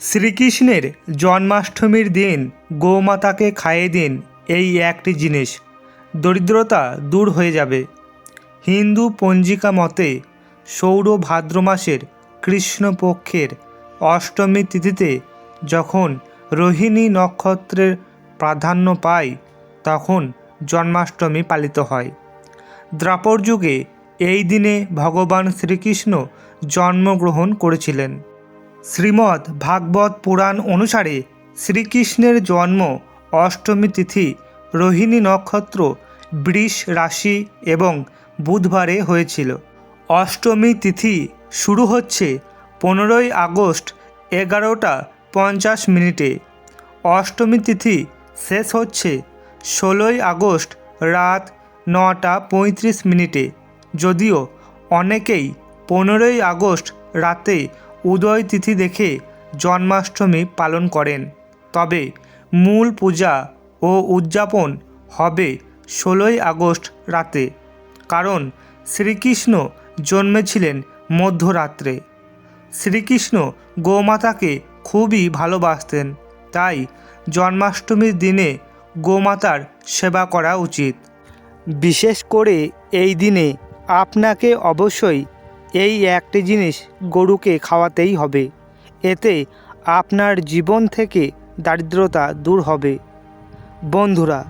শ্রীকৃষ্ণের জন্মাষ্টমীর দিন গোমাতাকে খাইয়ে দিন এই একটি জিনিস। দরিদ্রতা দূর হয়ে যাবে। হিন্দু পঞ্জিকা মতে সৌর ভাদ্র মাসের কৃষ্ণপক্ষের অষ্টমী তিথিতে যখন রোহিণী নক্ষত্রের প্রাধান্য পায় তখন জন্মাষ্টমী পালিত হয়। দ্রাপর যুগে এই দিনে ভগবান শ্রীকৃষ্ণ জন্মগ্রহণ করেছিলেন। শ্রীমদ্ ভাগবত পুরাণ অনুসারে শ্রীকৃষ্ণের জন্ম অষ্টমী তিথি রোহিণী নক্ষত্র বৃষ রাশি এবং বুধবারে হয়েছিল। অষ্টমী তিথি শুরু হচ্ছে পনেরোই আগস্ট এগারোটা পঞ্চাশ মিনিটে। অষ্টমী তিথি শেষ হচ্ছে ষোলোই আগস্ট রাত নটা পঁয়ত্রিশ মিনিটে। যদিও অনেকেই পনেরোই আগস্ট রাতে উদয় তিথি দেখে জন্মাষ্টমী পালন করেন। তবে মূল পূজা ও উদযাপন হবে ষোলোই আগস্ট রাতে, কারণ শ্রীকৃষ্ণ জন্মেছিলেন মধ্যরাত্রে। শ্রীকৃষ্ণ গোমাতাকে খুবই ভালোবাসতেন, তাই জন্মাষ্টমীর দিনে গোমাতার সেবা করা উচিত। বিশেষ করে এই দিনে আপনাকে অবশ্যই এই একটি জিনিস গরুকে খাওয়াতেই হবে। এতে আপনার জীবন থেকে দারিদ্রতা দূর হবে। বন্ধুরা,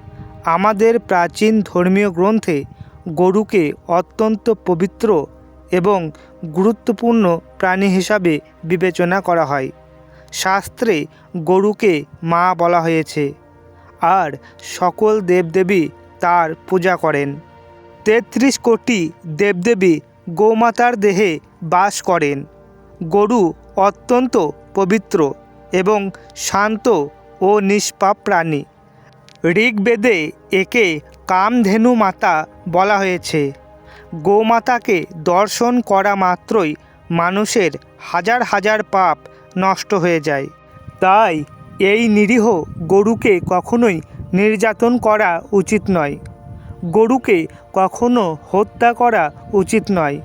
আমাদের প্রাচীন ধর্মীয় গ্রন্থে গরুকে অত্যন্ত পবিত্র এবং গুরুত্বপূর্ণ প্রাণী হিসাবে বিবেচনা করা হয়। শাস্ত্রে গরুকে মা বলা হয়েছে, আর সকল দেবদেবী তার পূজা করেন। তেত্রিশ কোটি দেবদেবী গোমাতার দেহে বাস করেন। গরু অত্যন্ত পবিত্র এবং শান্ত ও নিষ্পাপ প্রাণী। ঋগ্বেদে একে কামধেনু মাতা বলা হয়েছে। গোমাতাকে দর্শন করা মাত্রই মানুষের হাজার হাজার পাপ নষ্ট হয়ে যায়। তাই এই নিরীহ গরুকে কখনোই নির্যাতন করা উচিত নয়। গরুকে কখনো হত্যা করা উচিত নয়।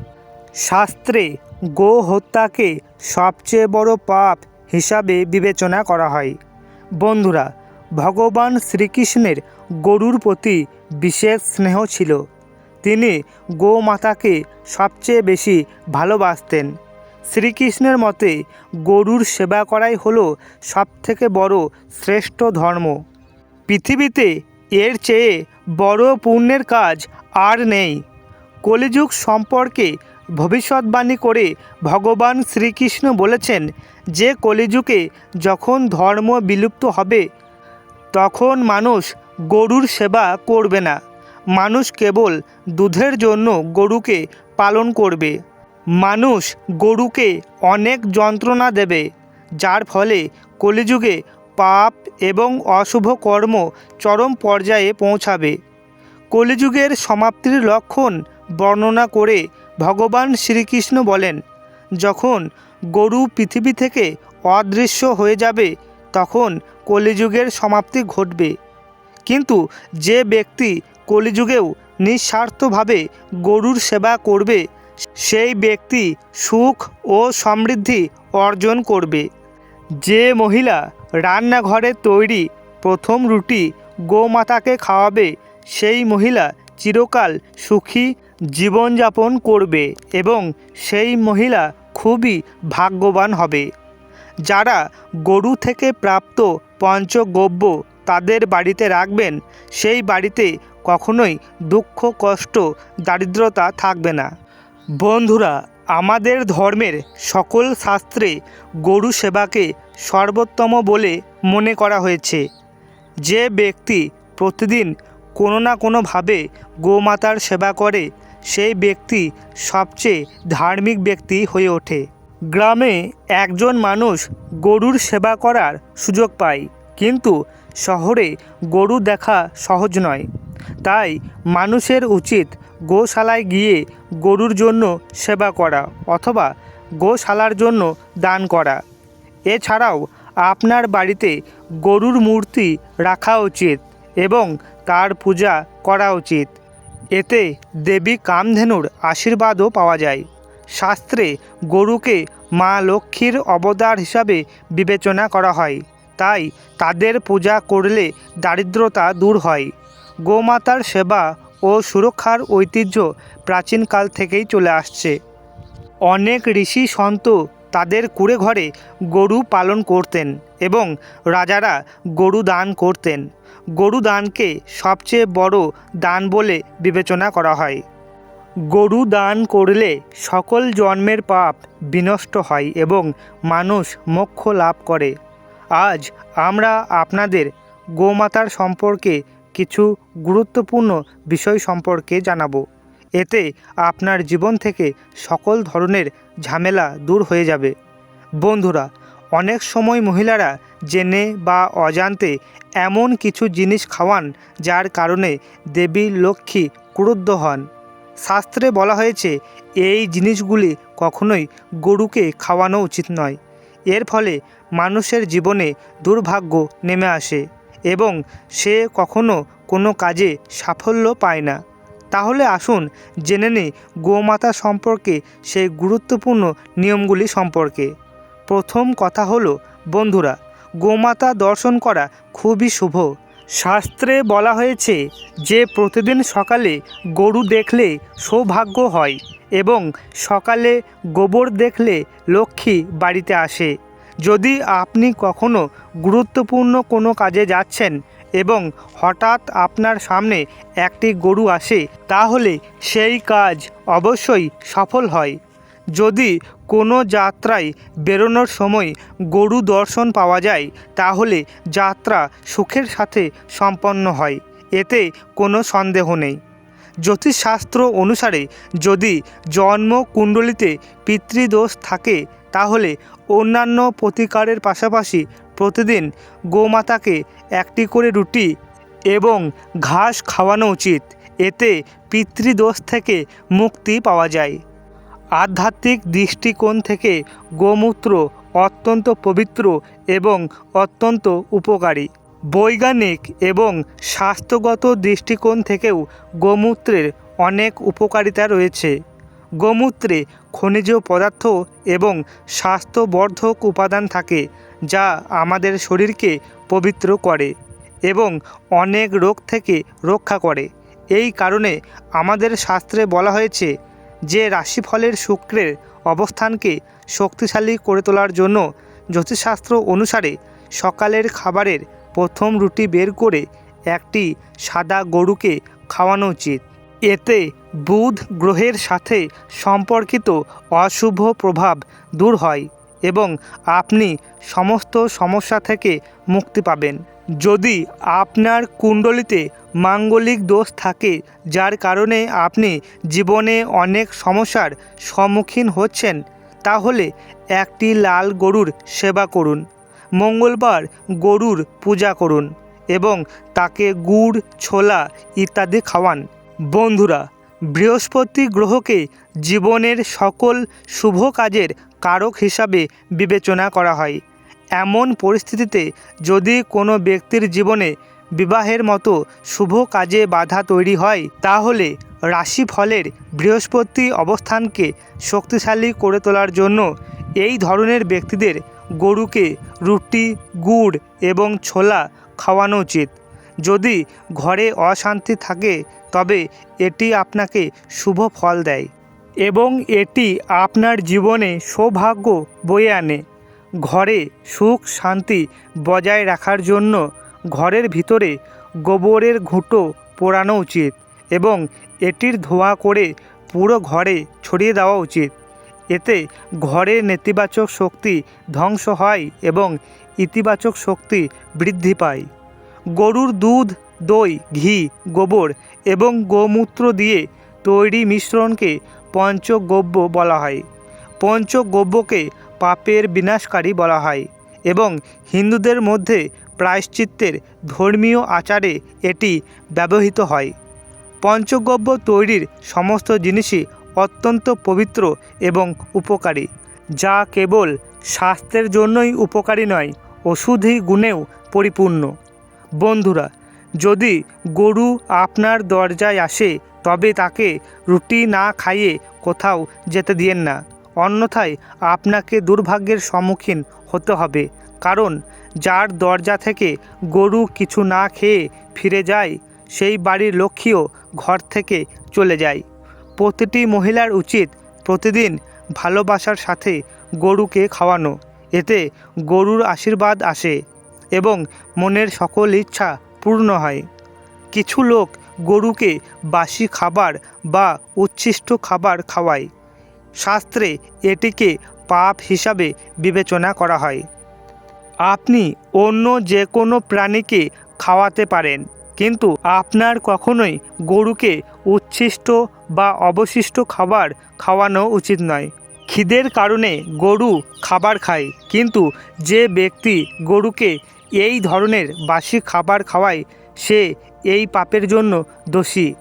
শাস্ত্রে গো হত্যাকে সবচেয়ে বড় পাপ হিসাবে বিবেচনা করা হয়। বন্ধুরা, ভগবান শ্রীকৃষ্ণের গরুর প্রতি বিশেষ স্নেহ ছিল। তিনি গোমাতাকে সবচেয়ে বেশি ভালোবাসতেন। শ্রীকৃষ্ণের মতে, গরুর সেবা করাই হলো সবথেকে বড় শ্রেষ্ঠ ধর্ম। পৃথিবীতে এর চেয়ে বড় পুণ্যের কাজ আর নেই। কলিযুগ সম্পর্কে ভবিষ্যৎবাণী করে ভগবান শ্রীকৃষ্ণ বলেছেন, যে কলিযুগে যখন ধর্ম বিলুপ্ত হবে, তখন মানুষ গরুর সেবা করবে না। মানুষ কেবল দুধের জন্য গরুকে পালন করবে। মানুষ গরুকে অনেক যন্ত্রণা দেবে, যার ফলে কলিযুগে পাপ এবং অশুভ কর্ম চরম পর্যায়ে পৌঁছাবে। কলিযুগের সমাপ্তির লক্ষণ বর্ণনা করে ভগবান শ্রীকৃষ্ণ বলেন, যখন গরু পৃথিবী থেকে অদৃশ্য হয়ে যাবে, তখন কলিযুগের সমাপ্তি ঘটবে। কিন্তু যে ব্যক্তি কলিযুগেও নিঃস্বার্থভাবে গরুর সেবা করবে, সেই ব্যক্তি সুখ ও সমৃদ্ধি অর্জন করবে। যে মহিলা রান্নাঘরে তৈরি প্রথম রুটি গোমাতাকে খাওয়াবে। সেই মহিলা চিরকাল সুখী জীবনযাপন করবে এবং সেই মহিলা খুবই ভাগ্যবান হবে। যারা গরু থেকে প্রাপ্ত পঞ্চগব্য তাদের বাড়িতে রাখবেন, সেই বাড়িতে কখনোই দুঃখ, কষ্ট, দারিদ্রতা থাকবে না। বন্ধুরা আমাদের ধর্মের সকল শাস্ত্রে গরু সেবাকে সর্বোত্তম বলে মনে করা হয়েছে। যে ব্যক্তি প্রতিদিন কোনো না কোনোভাবে গোমাতার সেবা করে, সেই ব্যক্তি সবচেয়ে ধার্মিক ব্যক্তি হয়ে ওঠে। গ্রামে একজন মানুষ গরুর সেবা করার সুযোগ পায়, কিন্তু শহরে গরু দেখা সহজ নয়। তাই মানুষের উচিত গোশালায় গিয়ে গরুর জন্য সেবা করা অথবা গোশালার জন্য দান করা। এছাড়াও আপনার বাড়িতে গরুর মূর্তি রাখা উচিত এবং তার পূজা করা উচিত। এতে দেবী কামধেনুর আশীর্বাদও পাওয়া যায়। শাস্ত্রে গরুকে মা লক্ষ্মীর অবতার হিসাবে বিবেচনা করা হয়। তাই তাদের পূজা করলে দারিদ্রতা দূর হয়। গোমাতার সেবা ও সুরক্ষার ঐতিহ্য প্রাচীনকাল থেকেই চলে আসছে। অনেক ঋষি সন্ত তাদের কুড়ে ঘরে গরু পালন করতেন এবং রাজারা গরু দান করতেন। গরু দানকে সবচেয়ে বড় দান বলে বিবেচনা করা হয়। গরু দান করলে সকল জন্মের পাপ বিনষ্ট হয় এবং মানুষ মোক্ষ লাভ করে। আজ আমরা আপনাদের গোমাতার সম্পর্কে কিছু গুরুত্বপূর্ণ বিষয় সম্পর্কে জানাব। এতে আপনার জীবন থেকে সকল ধরনের ঝামেলা দূর হয়ে যাবে। বন্ধুরা, অনেক সময় মহিলারা জেনে বা অজান্তে এমন কিছু জিনিস খাওয়ান যার কারণে দেবী লক্ষ্মী ক্রুদ্ধ হন। শাস্ত্রে বলা হয়েছে, এই জিনিসগুলি কখনোই গরুকে খাওয়ানো উচিত নয়। এর ফলে মানুষের জীবনে দুর্ভাগ্য নেমে আসে। এবং সে কখনো কোনো কাজে সাফল্য পায় না। তাহলে আসুন জেনে নিই গোমাতা সম্পর্কে সেই গুরুত্বপূর্ণ নিয়মগুলি সম্পর্কে। প্রথম কথা হলো, বন্ধুরা, গোমাতা দর্শন করা খুবই শুভ। শাস্ত্রে বলা হয়েছে যে প্রতিদিন সকালে গরু দেখলে সৌভাগ্য হয় এবং সকালে গোবর দেখলে লক্ষ্মী বাড়িতে আসে। যদি আপনি কখনো গুরুত্বপূর্ণ কোনো কাজে যাচ্ছেন এবং হঠাৎ আপনার সামনে একটি গরু আসে, তাহলে সেই কাজ অবশ্যই সফল হয়। যদি কোনো যাত্রায় বেরোনোর সময় গরু দর্শন পাওয়া যায়, তাহলে যাত্রা সুখের সাথে সম্পন্ন হয়, এতে কোনো সন্দেহ নেই। জ্যোতিষশাস্ত্র অনুসারে যদি জন্ম কুণ্ডলিতে পিতৃদোষ থাকে তাহলে অন্যান্য প্রতিকারের পাশাপাশি প্রতিদিন গোমাতাকে একটি করে রুটি এবং ঘাস খাওয়ানো উচিত। এতে পিতৃদোষ থেকে মুক্তি পাওয়া যায়। আধ্যাত্মিক দৃষ্টিকোণ থেকে গোমূত্র অত্যন্ত পবিত্র এবং অত্যন্ত উপকারী। বৈজ্ঞানিক এবং স্বাস্থ্যগত দৃষ্টিকোণ থেকেও গোমূত্রের অনেক উপকারিতা রয়েছে। গোমূত্রে খনিজ পদার্থ এবং স্বাস্থ্যবর্ধক উপাদান থাকে, যা আমাদের শরীরকে পবিত্র করে এবং অনেক রোগ থেকে রক্ষা করে। এই কারণে আমাদের শাস্ত্রে বলা হয়েছে যে রাশিফলের শুক্রের অবস্থানকে শক্তিশালী করে তোলার জন্য জ্যোতিষশাস্ত্র অনুসারে সকালের খাবারের প্রথম রুটি বের করে একটি সাদা গরুকে খাওয়ানো উচিত। এতে বুধ গ্রহের সাথে সম্পর্কিত অশুভ প্রভাব দূর হয় এবং আপনি সমস্ত সমস্যা থেকে মুক্তি পাবেন। যদি আপনার কুণ্ডলিতে মাঙ্গলিক দোষ থাকে, যার কারণে আপনি জীবনে অনেক সমস্যার সম্মুখীন হচ্ছেন, তাহলে একটি লাল গরুর সেবা করুন, মঙ্গলবার গরুর পূজা করুন এবং তাকে গুড়, ছোলা ইত্যাদি খাওয়ান। বন্ধুরা, বৃহস্পতি গ্রহকে জীবনের সকল শুভ কাজের কারক হিসাবে বিবেচনা করা হয়। এমন পরিস্থিতিতে যদি কোনো ব্যক্তির জীবনে বিবাহের মতো শুভ কাজে বাধা তৈরি হয়, তাহলে রাশিফলের বৃহস্পতি অবস্থানকে শক্তিশালী করে তোলার জন্য এই ধরনের ব্যক্তিদের গরুকে রুটি, গুড় এবং ছোলা খাওয়ানো উচিত। যদি ঘরে অশান্তি থাকে তবে এটি আপনাকে শুভ ফল দেয় এবং এটি আপনার জীবনে সৌভাগ্য বয়ে আনে। ঘরে সুখ শান্তি বজায় রাখার জন্য ঘরের ভিতরে গোবরের ঘুঁটো পোড়ানো উচিত এবং এটির ধোঁয়া করে পুরো ঘরে ছড়িয়ে দেওয়া উচিত। এতে ঘরের নেতিবাচক শক্তি ধ্বংস হয় এবং ইতিবাচক শক্তি বৃদ্ধি পায়। গরুর দুধ দই, ঘি, গোবর এবং গোমূত্র দিয়ে তৈরি মিশ্রণকে পঞ্চগব্য বলা হয়। পঞ্চগব্যকে পাপের বিনাশকারী বলা হয় এবং হিন্দুদের মধ্যে প্রায়শ্চিত্তের ধর্মীয় আচারে এটি ব্যবহৃত হয়। পঞ্চগব্য তৈরির সমস্ত জিনিসই অত্যন্ত পবিত্র এবং উপকারী, যা কেবল স্বাস্থ্যের জন্যই উপকারী নয়, ওষুধি গুণেও পরিপূর্ণ। বন্ধুরা যদি গরু আপনার দরজায় আসে, তবে তাকে রুটি না খাইয়ে কোথাও যেতে দিয়েন না। অন্যথায় আপনাকে দুর্ভাগ্যের সম্মুখীন হতে হবে, কারণ যার দরজা থেকে গরু কিছু না খেয়ে ফিরে যায়, সেই বাড়ির লক্ষ্মীও ঘর থেকে চলে যায়। প্রতিটি মহিলার উচিত প্রতিদিন ভালোবাসার সাথে গরুকে খাওয়ানো। এতে গরুর আশীর্বাদ আসে এবং মনের সকল ইচ্ছা পূর্ণ হয়। কিছু লোক গরুকে বাসি খাবার বা উচ্ছিষ্ট খাবার খাওয়ায়। শাস্ত্রে এটিকে পাপ হিসাবে বিবেচনা করা হয়। আপনি অন্য যে কোনো প্রাণীকে খাওয়াতে পারেন, কিন্তু আপনার কখনোই গরুকে উচ্ছিষ্ট বা অবশিষ্ট খাবার খাওয়ানো উচিত নয়। খিদের কারণে গরু খাবার খায়, কিন্তু যে ব্যক্তি গরুকে এই ধরনের বাসি খাবার খাওয়ায় সে এই পাপের জন্য দোষী।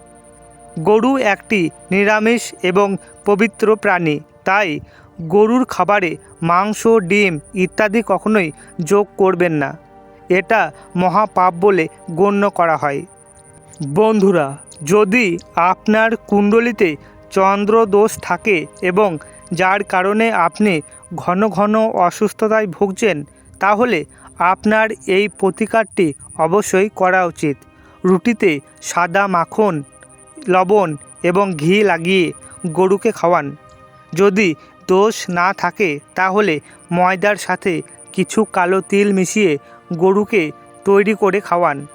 গরু একটি নিরামিষ এবং পবিত্র প্রাণী, তাই গরুর খাবারে মাংস, ডিম ইত্যাদি কখনোই যোগ করবেন না। এটা মহাপাপ বলে গণ্য করা হয়। বন্ধুরা, যদি আপনার কুণ্ডলিতে চন্দ্র দোষ থাকে এবং যার কারণে আপনি ঘন ঘন অসুস্থতায় ভুগছেন, তাহলে আপনার এই প্রতিকারটি অবশ্যই করা উচিত। রুটিতে সাদা মাখন, লবণ এবং ঘি লাগিয়ে গরুকে খাওয়ান। যদি দোষ না থাকে, তাহলে ময়দার সাথে কিছু কালো তিল মিশিয়ে গরুকে তৈরি করে খাওয়ান।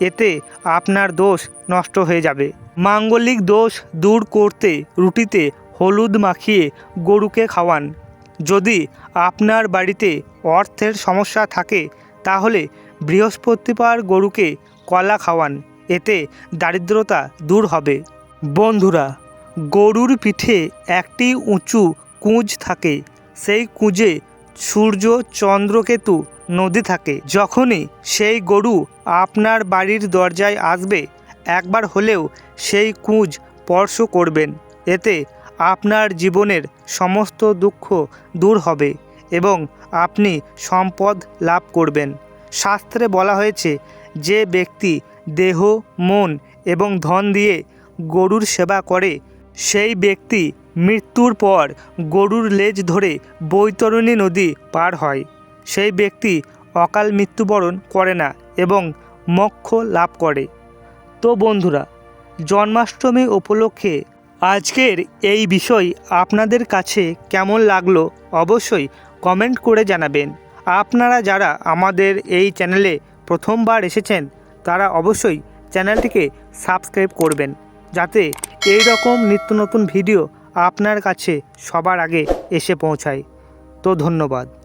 এতে আপনার দোষ নষ্ট হয়ে যাবে। মাঙ্গলিক দোষ দূর করতে রুটিতে হলুদ মাখিয়ে গরুকে খাওয়ান। যদি আপনার বাড়িতে অর্থের সমস্যা থাকে, তাহলে বৃহস্পতিবার গরুকে কলা খাওয়ান, এতে দারিদ্রতা দূর হবে। বন্ধুরা, গরুর পিঠে একটি উঁচু কুঁজ থাকে, সেই কুঁজে সূর্য চন্দ্রকেতু নদী থাকে। যখনই সেই গরু আপনার বাড়ির দরজায় আসবে, একবার হলেও সেই কুঁজ স্পর্শ করবেন। এতে আপনার জীবনের সমস্ত দুঃখ দূর হবে এবং আপনি সম্পদ লাভ করবেন। শাস্ত্রে বলা হয়েছে, যে ব্যক্তি দেহ, মন এবং ধন দিয়ে গরুর সেবা করে, সেই ব্যক্তি মৃত্যুর পর গরুর লেজ ধরে বৈতরণী নদী পার হয়। সেই ব্যক্তি অকাল মৃত্যুবরণ করে না এবং মক্ষ লাভ করে। তো বন্ধুরা, জন্মাষ্টমী উপলক্ষে আজকের এই বিষয় আপনাদের কাছে কেমন লাগল অবশ্যই কমেন্ট করে জানাবেন। আপনারা যারা আমাদের এই চ্যানেলে প্রথমবার এসেছেন, তারা অবশ্যই চ্যানেলটিকে সাবস্ক্রাইব করবেন। যাতে এই রকম নিত্য নতুন ভিডিও আপনার কাছে সবার আগে এসে পৌঁছায়। তো ধন্যবাদ।